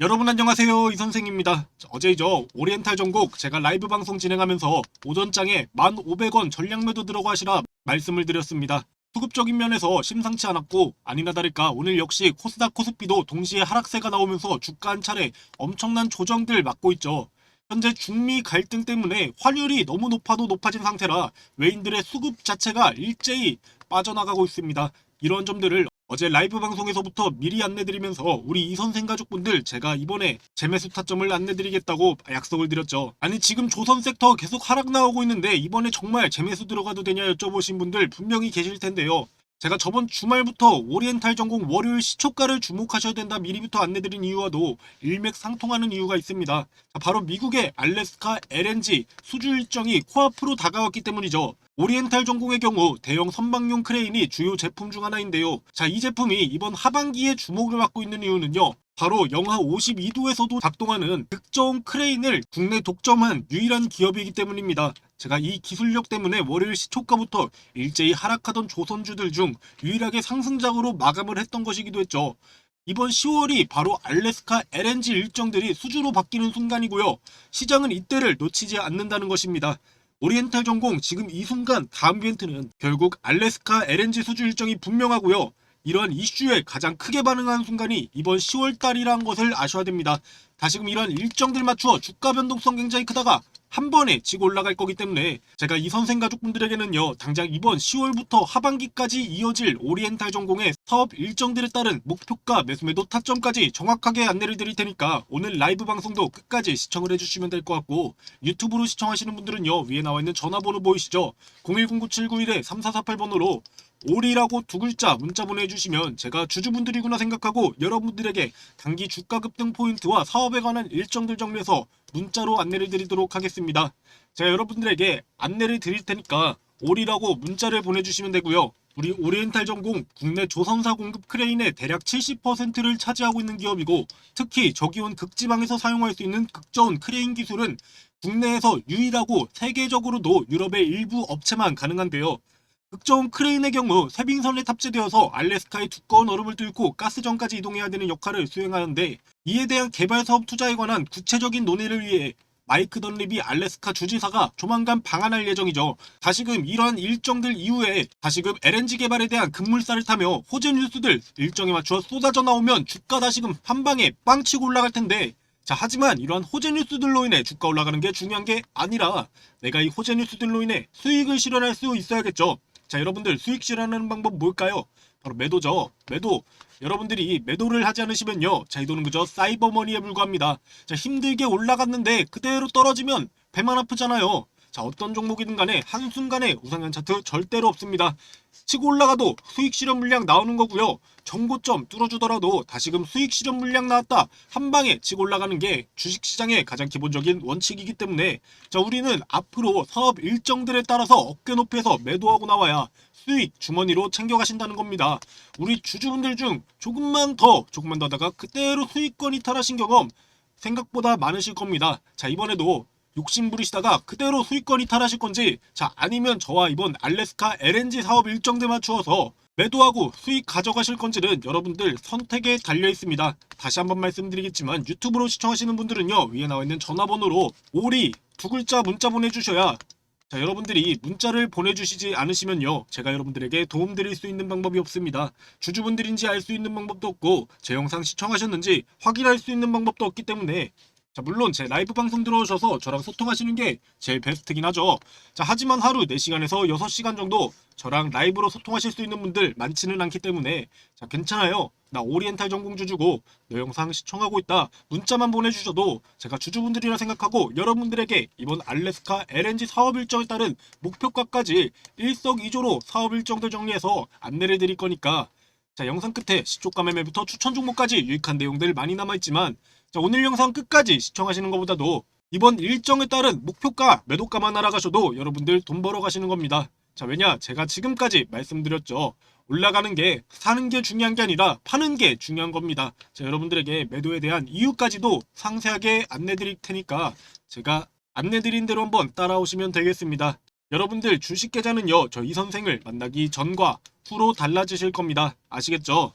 여러분 안녕하세요. 이 선생입니다. 어제죠. 오리엔탈 전곡 제가 라이브 방송 진행하면서 오전장에 1,500원 전량 매도 들어가 하시라 말씀을 드렸습니다. 수급적인 면에서 심상치 않았고 아니나 다를까 오늘 역시 코스닥 코스피도 동시에 하락세가 나오면서 주가 한 차례 엄청난 조정들 맞고 있죠. 현재 중미 갈등 때문에 환율이 너무 높아도 높아진 상태라 외인들의 수급 자체가 일제히 빠져나가고 있습니다. 이런 점들을 어제 라이브 방송에서부터 미리 안내드리면서 우리 이 선생 가족분들 제가 이번에 재매수 타점을 안내드리겠다고 약속을 드렸죠. 아니 지금 조선 섹터 계속 하락 나오고 있는데 이번에 정말 재매수 들어가도 되냐 여쭤보신 분들 분명히 계실 텐데요. 제가 저번 주말부터 오리엔탈 전공 월요일 시초가를 주목하셔야 된다 미리부터 안내드린 이유와도 일맥상통하는 이유가 있습니다. 자, 바로 미국의 알래스카 LNG 수주 일정이 코앞으로 다가왔기 때문이죠. 오리엔탈 전공의 경우 대형 선박용 크레인이 주요 제품 중 하나인데요. 자, 이 제품이 이번 하반기에 주목을 받고 있는 이유는요. 바로 영하 52도에서도 작동하는 극저온 크레인을 국내 독점한 유일한 기업이기 때문입니다. 제가 이 기술력 때문에 월요일 시초가부터 일제히 하락하던 조선주들 중 유일하게 상승작으로 마감을 했던 것이기도 했죠. 이번 10월이 바로 알래스카 LNG 일정들이 수주로 바뀌는 순간이고요. 시장은 이때를 놓치지 않는다는 것입니다. 오리엔탈 전공 지금 이 순간 다음 이벤트는 결국 알래스카 LNG 수주 일정이 분명하고요. 이러한 이슈에 가장 크게 반응한 순간이 이번 10월 달이란 것을 아셔야 됩니다. 다시금 이러한 일정들 맞추어 주가 변동성 굉장히 크다가 한 번에 치고 올라갈 거기 때문에 제가 이 선생 가족분들에게는요 당장 이번 10월부터 하반기까지 이어질 오리엔탈 전공의 사업 일정들에 따른 목표가 매수매도 타점까지 정확하게 안내를 드릴 테니까 오늘 라이브 방송도 끝까지 시청을 해주시면 될 것 같고 유튜브로 시청하시는 분들은요 위에 나와 있는 전화번호 보이시죠? 0109791-3448번호로 오리라고 두 글자 문자 보내주시면 제가 주주분들이구나 생각하고 여러분들에게 단기 주가 급등 포인트와 사업에 관한 일정들 정리해서 문자로 안내를 드리도록 하겠습니다. 제가 여러분들에게 안내를 드릴 테니까 오리라고 문자를 보내주시면 되고요. 우리 오리엔탈 전공 국내 조선사 공급 크레인의 대략 70%를 차지하고 있는 기업이고 특히 저기온 극지방에서 사용할 수 있는 극저온 크레인 기술은 국내에서 유일하고 세계적으로도 유럽의 일부 업체만 가능한데요. 극저온 크레인의 경우 쇠빙선에 탑재되어서 알래스카의 두꺼운 얼음을 뚫고 가스전까지 이동해야 되는 역할을 수행하는데 이에 대한 개발 사업 투자에 관한 구체적인 논의를 위해 마이크 던립이 알래스카 주지사가 조만간 방한할 예정이죠. 다시금 이러한 일정들 이후에 다시금 LNG 개발에 대한 급물살을 타며 호재 뉴스들 일정에 맞춰 쏟아져 나오면 주가 다시금 한 방에 빵 치고 올라갈 텐데 자 하지만 이러한 호재 뉴스들로 인해 주가 올라가는 게 중요한 게 아니라 내가 이 호재 뉴스들로 인해 수익을 실현할 수 있어야겠죠. 자 여러분들 수익 실현하는 방법 뭘까요? 바로 매도죠. 매도. 여러분들이 매도를 하지 않으시면요. 자, 이 돈은 그저 사이버머니에 불과합니다. 자, 힘들게 올라갔는데 그대로 떨어지면 배만 아프잖아요. 자, 어떤 종목이든 간에 한순간에 우상향 차트 절대로 없습니다. 치고 올라가도 수익 실현 물량 나오는 거고요. 정고점 뚫어주더라도 다시금 수익 실현 물량 나왔다. 한 방에 치고 올라가는 게 주식시장의 가장 기본적인 원칙이기 때문에 자, 우리는 앞으로 사업 일정들에 따라서 어깨 높이에서 매도하고 나와야 수익 주머니로 챙겨가신다는 겁니다. 우리 주주분들 중 조금만 더 조금만 더 하다가 그대로 수익권 이탈하신 경험 생각보다 많으실 겁니다. 자 이번에도 욕심 부리시다가 그대로 수익권 이 탈하실 건지 자 아니면 저와 이번 알래스카 LNG 사업 일정들 맞추어서 매도하고 수익 가져가실 건지는 여러분들 선택에 달려 있습니다. 다시 한번 말씀드리겠지만 유튜브로 시청하시는 분들은요 위에 나와 있는 전화번호로 오리 두 글자 문자 보내주셔야 자, 여러분들이 문자를 보내주시지 않으시면요. 제가 여러분들에게 도움드릴 수 있는 방법이 없습니다. 주주분들인지 알 수 있는 방법도 없고, 제 영상 시청하셨는지 확인할 수 있는 방법도 없기 때문에, 자, 물론 제 라이브 방송 들어오셔서 저랑 소통하시는 게 제일 베스트긴 하죠. 자, 하지만 하루 4시간에서 6시간 정도 저랑 라이브로 소통하실 수 있는 분들 많지는 않기 때문에, 자, 괜찮아요. 나 오리엔탈 전공 주주고 너 영상 시청하고 있다. 문자만 보내주셔도 제가 주주분들이라 생각하고 여러분들에게 이번 알래스카 LNG 사업 일정에 따른 목표가까지 일석이조로 사업 일정들 정리해서 안내를 드릴 거니까 자 영상 끝에 시초가 매매부터 추천 종목까지 유익한 내용들 많이 남아있지만 자 오늘 영상 끝까지 시청하시는 것보다도 이번 일정에 따른 목표가 매도가만 알아가셔도 여러분들 돈 벌어 가시는 겁니다. 자 왜냐 제가 지금까지 말씀드렸죠. 올라가는 게 사는 게 중요한 게 아니라 파는 게 중요한 겁니다. 자, 여러분들에게 매도에 대한 이유까지도 상세하게 안내 드릴 테니까 제가 안내 드린 대로 한번 따라오시면 되겠습니다. 여러분들 주식 계좌는요, 저 이 선생을 만나기 전과 후로 달라지실 겁니다. 아시겠죠?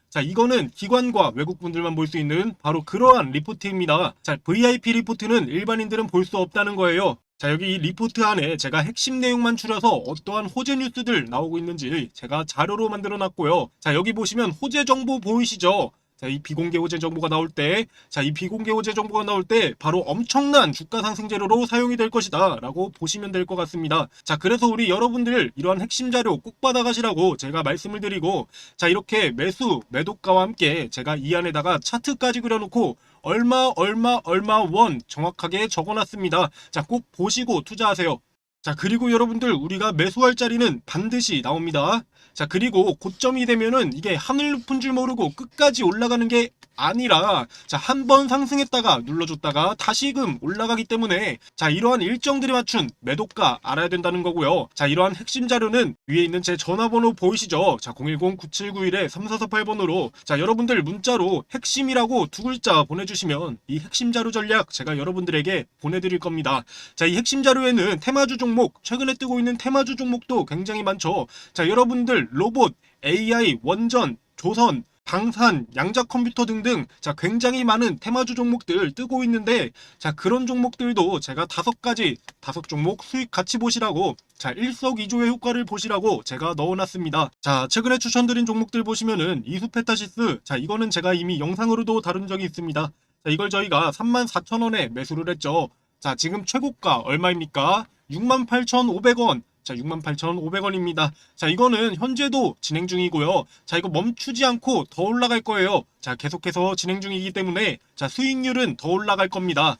자, 이거는 기관과 외국분들만 볼 수 있는 바로 그러한 리포트입니다. 자, VIP 리포트는 일반인들은 볼 수 없다는 거예요. 자, 여기 이 리포트 안에 제가 핵심 내용만 추려서 어떠한 호재 뉴스들 나오고 있는지 제가 자료로 만들어 놨고요. 자, 여기 보시면 호재 정보 보이시죠? 자, 이 비공개 호재 정보가 나올 때, 자, 이 비공개 호재 정보가 나올 때 바로 엄청난 주가 상승 재료로 사용이 될 것이다 라고 보시면 될 것 같습니다. 자, 그래서 우리 여러분들 이러한 핵심 자료 꼭 받아가시라고 제가 말씀을 드리고, 자, 이렇게 매수, 매도가와 함께 제가 이 안에다가 차트까지 그려놓고 얼마, 얼마, 얼마 원 정확하게 적어놨습니다. 자, 꼭 보시고 투자하세요. 자, 그리고 여러분들 우리가 매수할 자리는 반드시 나옵니다. 자, 그리고 고점이 되면은 이게 하늘 높은 줄 모르고 끝까지 올라가는 게 아니라 자, 한 번 상승했다가 눌러줬다가 다시금 올라가기 때문에 자, 이러한 일정들에 맞춘 매도가 알아야 된다는 거고요. 자, 이러한 핵심 자료는 위에 있는 제 전화번호 보이시죠? 자, 010-9791-3448번으로 자, 여러분들 문자로 핵심이라고 두 글자 보내주시면 이 핵심 자료 전략 제가 여러분들에게 보내드릴 겁니다. 자, 이 핵심 자료에는 테마주 종목, 최근에 뜨고 있는 테마주 종목도 굉장히 많죠. 자, 여러분들 로봇, AI, 원전, 조선, 방산, 양자 컴퓨터 등등 자 굉장히 많은 테마주 종목들 뜨고 있는데 자 그런 종목들도 제가 다섯 가지 다섯 종목 수익 같이 보시라고 자 일석이조의 효과를 보시라고 제가 넣어놨습니다. 자 최근에 추천드린 종목들 보시면은 이수페타시스 자 이거는 제가 이미 영상으로도 다룬 적이 있습니다. 자 이걸 저희가 34,000원에 매수를 했죠. 자 지금 최고가 얼마입니까? 68,500원. 자, 68,500원입니다. 자, 이거는 현재도 진행 중이고요. 자, 이거 멈추지 않고 더 올라갈 거예요. 자, 계속해서 진행 중이기 때문에 자, 수익률은 더 올라갈 겁니다.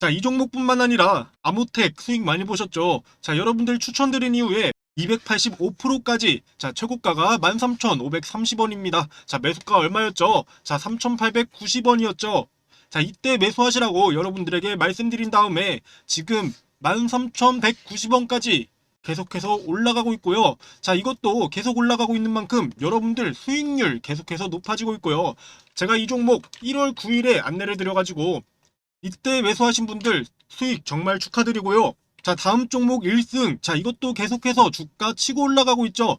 자, 이 종목뿐만 아니라 아무텍 수익 많이 보셨죠? 자, 여러분들 추천드린 이후에 285%까지 자 최고가가 13,530원입니다. 자 매수가 얼마였죠? 자 3,890원이었죠. 자 이때 매수하시라고 여러분들에게 말씀드린 다음에 지금 13,190원까지 계속해서 올라가고 있고요. 자, 이것도 계속 올라가고 있는 만큼 여러분들 수익률 계속해서 높아지고 있고요. 제가 이 종목 1월 9일에 안내를 드려가지고 이때 매수하신 분들 수익 정말 축하드리고요. 자, 다음 종목 1승. 자, 이것도 계속해서 주가 치고 올라가고 있죠.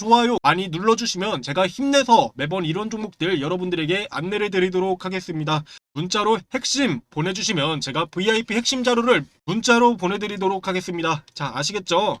좋아요 많이 눌러주시면 제가 힘내서 매번 이런 종목들 여러분들에게 안내를 드리도록 하겠습니다. 문자로 핵심 보내주시면 제가 VIP 핵심 자료를 문자로 보내드리도록 하겠습니다. 자, 아시겠죠?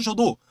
셔도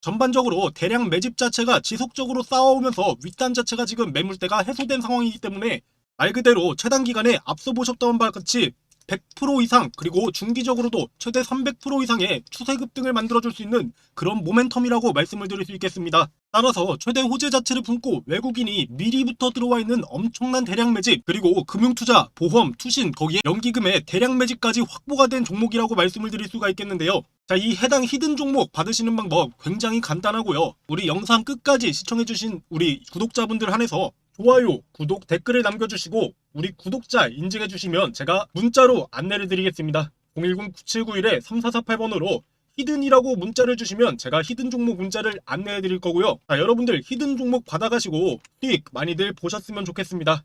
전반적으로 대량 매집 자체가 지속적으로 쌓아오면서 윗단 자체가 지금 매물대가 해소된 상황이기 때문에 말 그대로 최단 기간에 앞서 보셨던 바와 같이 100% 이상 그리고 중기적으로도 최대 300% 이상의 추세 급등을 만들어줄 수 있는 그런 모멘텀이라고 말씀을 드릴 수 있겠습니다. 따라서 최대 호재 자체를 품고 외국인이 미리부터 들어와 있는 엄청난 대량 매집 그리고 금융투자, 보험, 투신 거기에 연기금의 대량 매집까지 확보가 된 종목이라고 말씀을 드릴 수가 있겠는데요. 자, 이 해당 히든 종목 받으시는 방법 굉장히 간단하고요. 우리 영상 끝까지 시청해주신 우리 구독자분들 한해서 좋아요, 구독, 댓글을 남겨주시고 우리 구독자 인증해주시면 제가 문자로 안내를 드리겠습니다. 010-9791-3448번으로 히든이라고 문자를 주시면 제가 히든 종목 문자를 안내해 드릴 거고요. 자, 여러분들 히든 종목 받아가시고 수익 많이들 보셨으면 좋겠습니다.